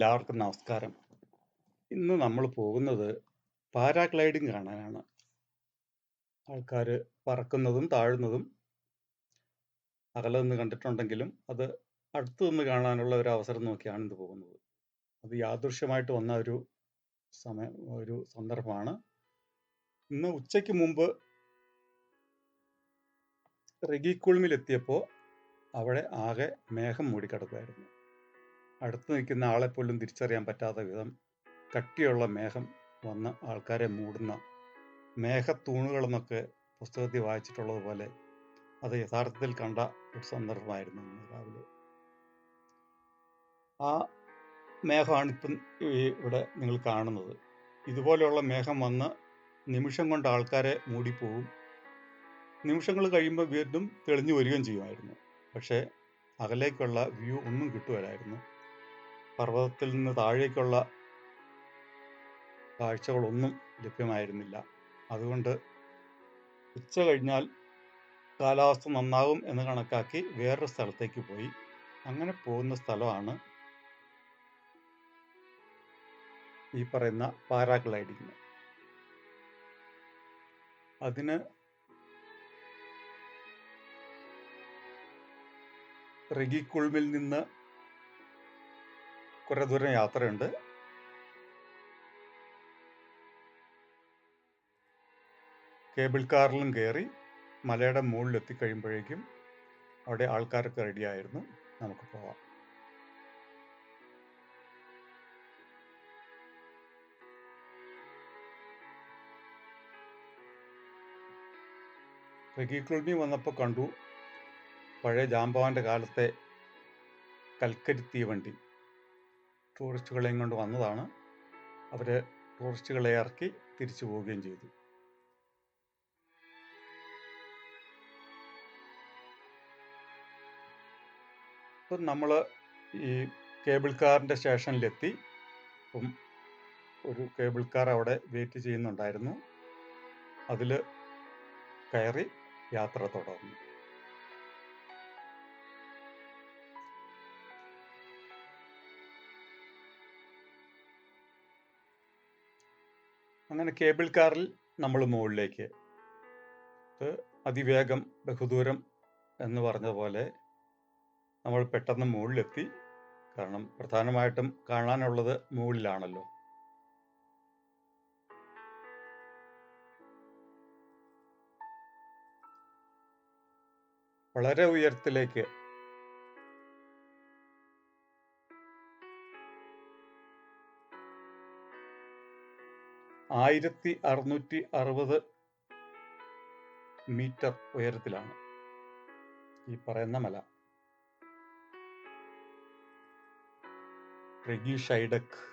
എല്ലാവർക്കും നമസ്കാരം. ഇന്ന് നമ്മൾ പോകുന്നത് പാരാഗ്ലൈഡിംഗ് കാണാനാണ്. ആൾക്കാർ പറക്കുന്നതും താഴുന്നതും അകലെ നിന്ന് കണ്ടിട്ടുണ്ടെങ്കിലും അത് അടുത്തു നിന്ന് കാണാനുള്ള ഒരു അവസരം നോക്കിയാണ് ഇത് പോകുന്നത്. അത് യാദൃശ്യമായിട്ട് വന്ന ഒരു സമയം ഒരു സന്ദർഭമാണ്. ഇന്ന് ഉച്ചയ്ക്ക് മുമ്പ് റെഗിക്കുൾമിലെത്തിയപ്പോൾ അവിടെ ആകെ മേഘം മൂടിക്കിടക്കുമായിരുന്നു അടുത്ത് നിൽക്കുന്ന ആളെപ്പോലും പോലും തിരിച്ചറിയാൻ പറ്റാത്ത വിധം കട്ടിയുള്ള മേഘം വന്ന് ആൾക്കാരെ മൂടുന്ന മേഘത്തൂണുകളെന്നൊക്കെ പുസ്തകത്തിൽ വായിച്ചിട്ടുള്ളതുപോലെ അത് യഥാർത്ഥത്തിൽ കണ്ട ഒരു സന്ദർഭമായിരുന്നു രാവിലെ. ആ മേഘമാണ് ഇപ്പം ഇവിടെ നിങ്ങൾ കാണുന്നത്. ഇതുപോലെയുള്ള മേഘം വന്ന് നിമിഷം കൊണ്ട് ആൾക്കാരെ മൂടിപ്പോവും. നിമിഷങ്ങൾ കഴിയുമ്പോൾ വീണ്ടും തെളിഞ്ഞു വരികയും ചെയ്യുമായിരുന്നു. പക്ഷേ അകലേക്കുള്ള വ്യൂ ഒന്നും കിട്ടുകയില്ലായിരുന്നു. പർവതത്തിൽ നിന്ന് താഴേക്കുള്ള കാഴ്ചകളൊന്നും ലഭ്യമായിരുന്നില്ല. അതുകൊണ്ട് ഉച്ച കഴിഞ്ഞാൽ കാലാവസ്ഥ നന്നാകും എന്ന് കണക്കാക്കി വേറൊരു സ്ഥലത്തേക്ക് പോയി. അങ്ങനെ പോകുന്ന സ്ഥലമാണ് ഈ പറയുന്ന പാരാഗ്ലൈഡിങ്. അതിന് റെഗിക്കുൾമിൽ നിന്ന് കുറെ ദൂരം യാത്രയുണ്ട്. കേബിൾ കാറിലും കയറി മലയുടെ മുകളിൽ എത്തിക്കഴിയുമ്പോഴേക്കും അവിടെ ആൾക്കാരൊക്കെ റെഡിയായിരുന്നു. നമുക്ക് പോവാം. റെഗിക്കുൾമി വന്നപ്പോൾ കണ്ടു. പഴയ ജാമ്പവാന്റെ കാലത്തെ കൽക്കരി തീവണ്ടി. ടൂറിസ്റ്റുകളെയും കൊണ്ട് വന്നതാണ്. അവർ ടൂറിസ്റ്റുകളെ ഇറക്കി തിരിച്ചു പോവുകയും ചെയ്തു. ഇപ്പം നമ്മൾ ഈ കേബിൾ കാറിന്റെ സ്റ്റേഷനിലെത്തി. ഇപ്പം ഒരു കേബിൾ കാർ അവിടെ വെയിറ്റ് ചെയ്യുന്നുണ്ടായിരുന്നു. അതിൽ കയറി യാത്ര തുടർന്നു. അങ്ങനെ കേബിൾ കാറിൽ നമ്മൾ മുകളിലേക്ക്. അതിവേഗം ബഹുദൂരം എന്ന് പറഞ്ഞ പോലെ നമ്മൾ പെട്ടെന്ന് മുകളിലെത്തി. കാരണം പ്രധാനമായിട്ടും കാണാനുള്ളത് മുകളിലാണല്ലോ. വളരെ ഉയരത്തിലേക്ക് ആയിരത്തി അറുന്നൂറ്റി അറുപത് മീറ്റർ ഉയരത്തിലാണ് ഈ പറയുന്ന മല. റെഗി ഷൈഡക്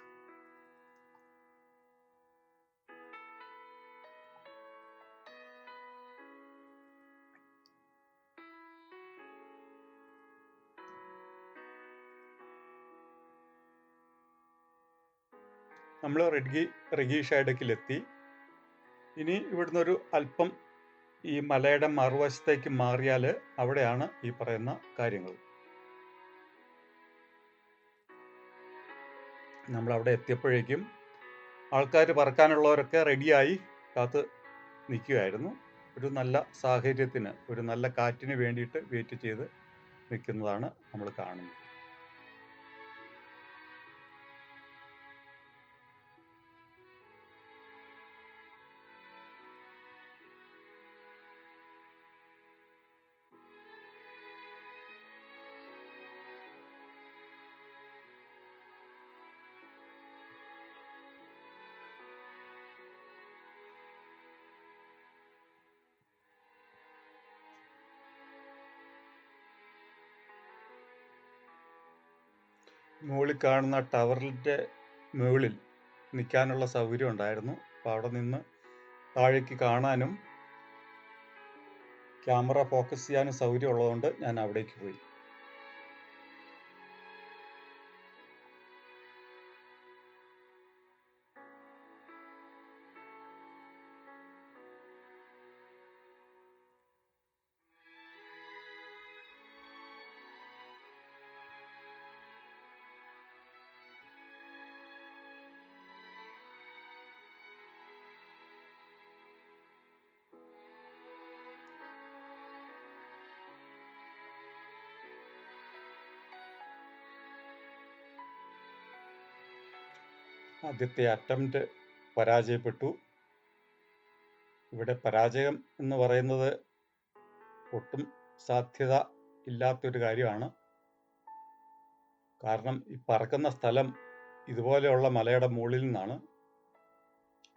നമ്മൾ റെഡ്ഗി റെഗി ഷൈഡക്കിലെത്തി. ഇനി ഇവിടുന്ന് ഒരു അല്പം ഈ മലയുടെ മറുവശത്തേക്ക് മാറിയാൽ അവിടെയാണ് ഈ പറയുന്ന കാര്യങ്ങൾ. നമ്മൾ അവിടെ എത്തിയപ്പോഴേക്കും ആൾക്കാർ പറക്കാനുള്ളവരൊക്കെ റെഡിയായി കാത്ത് നിൽക്കുകയായിരുന്നു. ഒരു നല്ല സാഹചര്യത്തിന് ഒരു നല്ല കാറ്റിന് വേണ്ടിയിട്ട് വെയിറ്റ് ചെയ്ത് നിൽക്കുന്നതാണ് നമ്മൾ കാണുന്നത്. മുകളിൽ കാണുന്ന ടവറിന്റെ മുകളിൽ നിൽക്കാനുള്ള സൗകര്യം ഉണ്ടായിരുന്നു. അപ്പോൾ അവിടെ നിന്ന് താഴേക്ക് കാണാനും ക്യാമറ ഫോക്കസ് ചെയ്യാനും സൗകര്യം ഉള്ളതുകൊണ്ട് ഞാൻ അവിടേക്ക് പോയി. ആദ്യത്തെ അറ്റംപ്റ്റ് പരാജയപ്പെട്ടു. ഇവിടെ പരാജയം എന്ന് പറയുന്നത് ഒട്ടും സാധ്യത ഇല്ലാത്തൊരു കാര്യമാണ്. കാരണം ഈ പറക്കുന്ന സ്ഥലം ഇതുപോലെയുള്ള മലയുടെ മുകളിൽ നിന്നാണ്.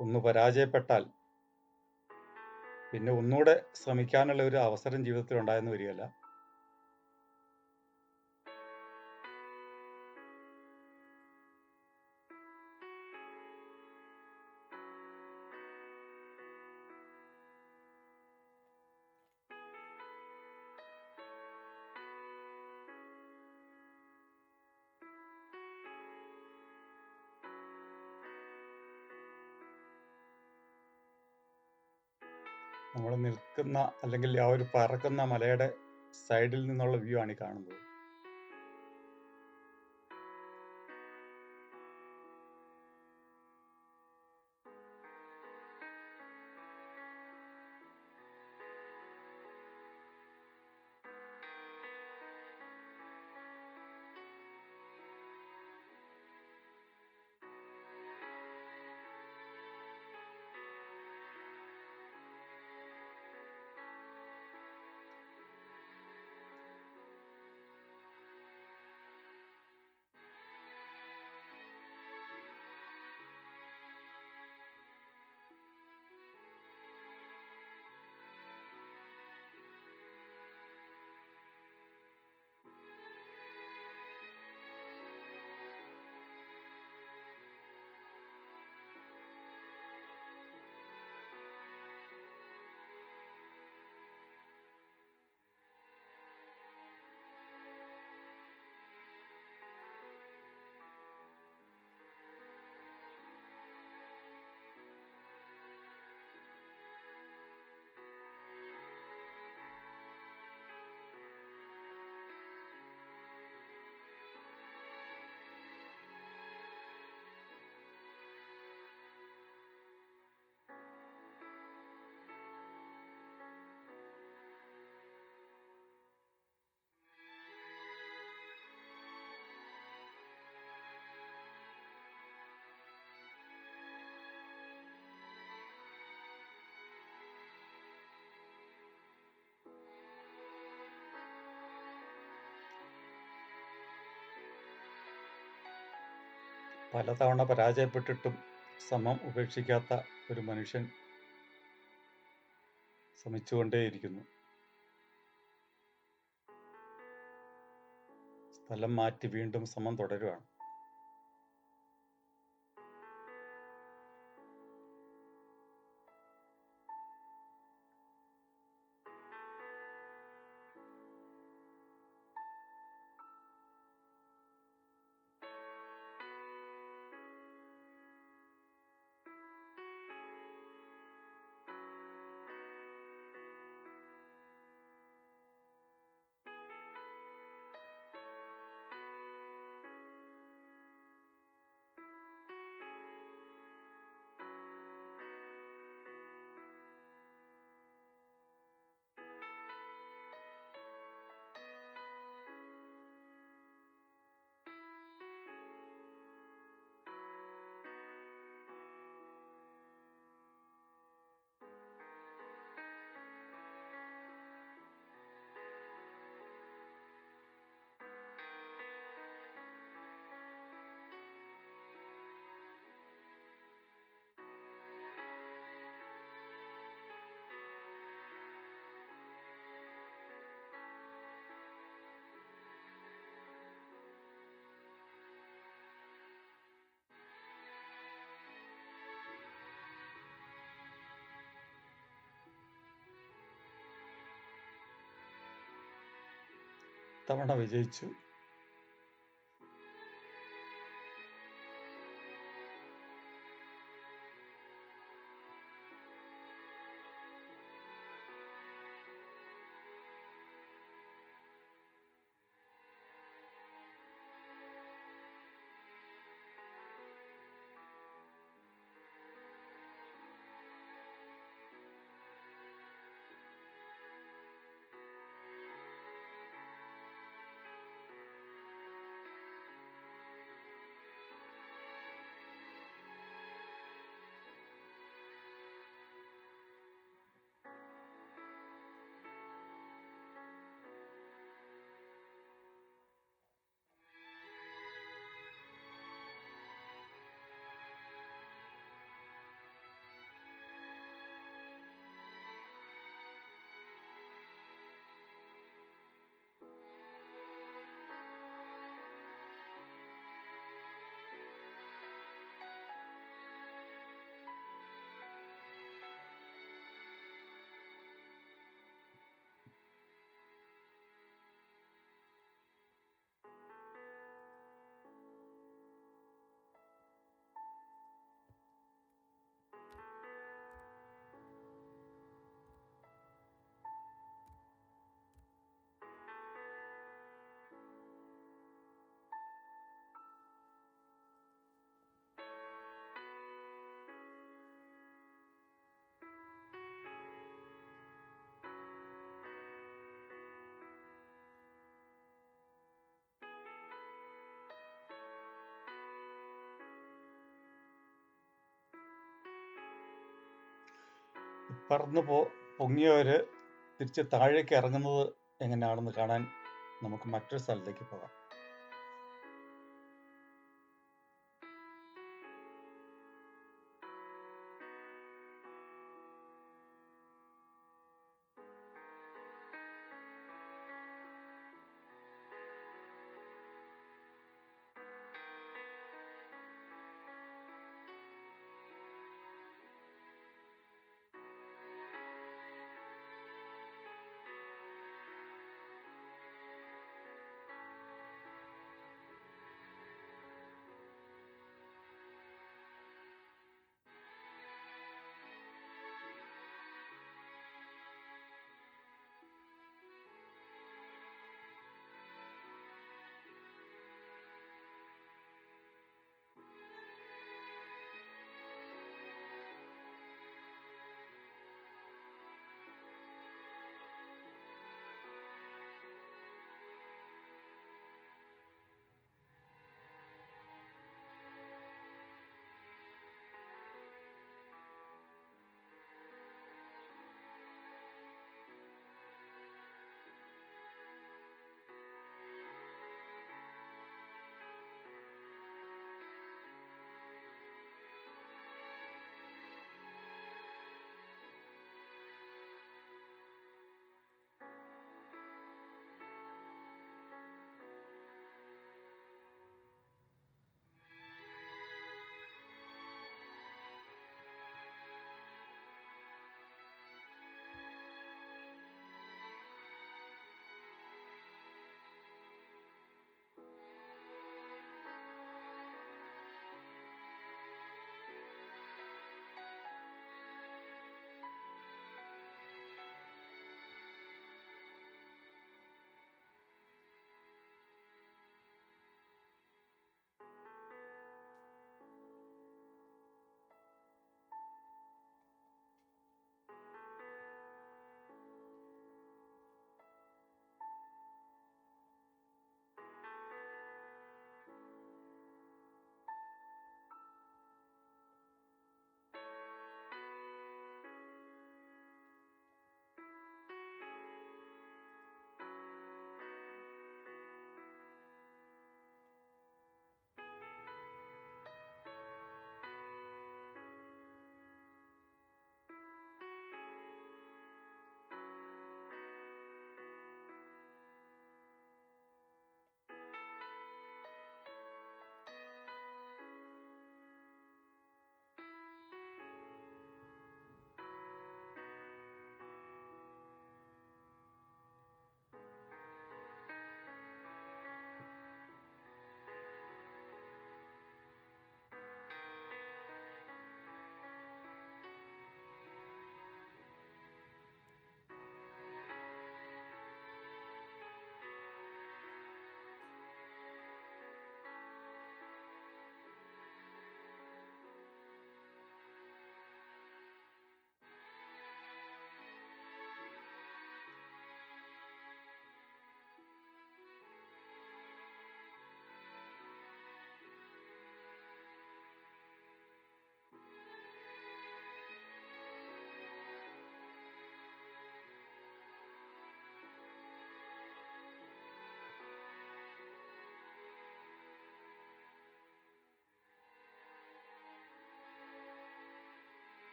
ഒന്ന് പരാജയപ്പെട്ടാൽ പിന്നെ ഒന്നുകൂടെ ശ്രമിക്കാനുള്ള ഒരു അവസരം ജീവിതത്തിൽ ഉണ്ടായെന്ന് വരികയല്ല. നമ്മൾ നിൽക്കുന്ന അല്ലെങ്കിൽ ആ ഒരു പറക്കുന്ന മലയുടെ സൈഡിൽ നിന്നുള്ള വ്യൂ ആണ് ഈ കാണുന്നത്. പലതവണ പരാജയപ്പെട്ടിട്ടും ശ്രമം ഉപേക്ഷിക്കാത്ത ഒരു മനുഷ്യൻ ശ്രമിച്ചുകൊണ്ടേയിരിക്കുന്നു. സ്ഥലം മാറ്റി വീണ്ടും ശ്രമം തുടരുകയാണ് തവണ വിജയിച്ചു. പറന്ന് പോ പൊങ്ങിയവര് തിരിച്ച് താഴേക്ക് ഇറങ്ങുന്നത് എങ്ങനെയാണെന്ന് കാണാൻ നമുക്ക് മറ്റൊരു സ്ഥലത്തേക്ക് പോകാം.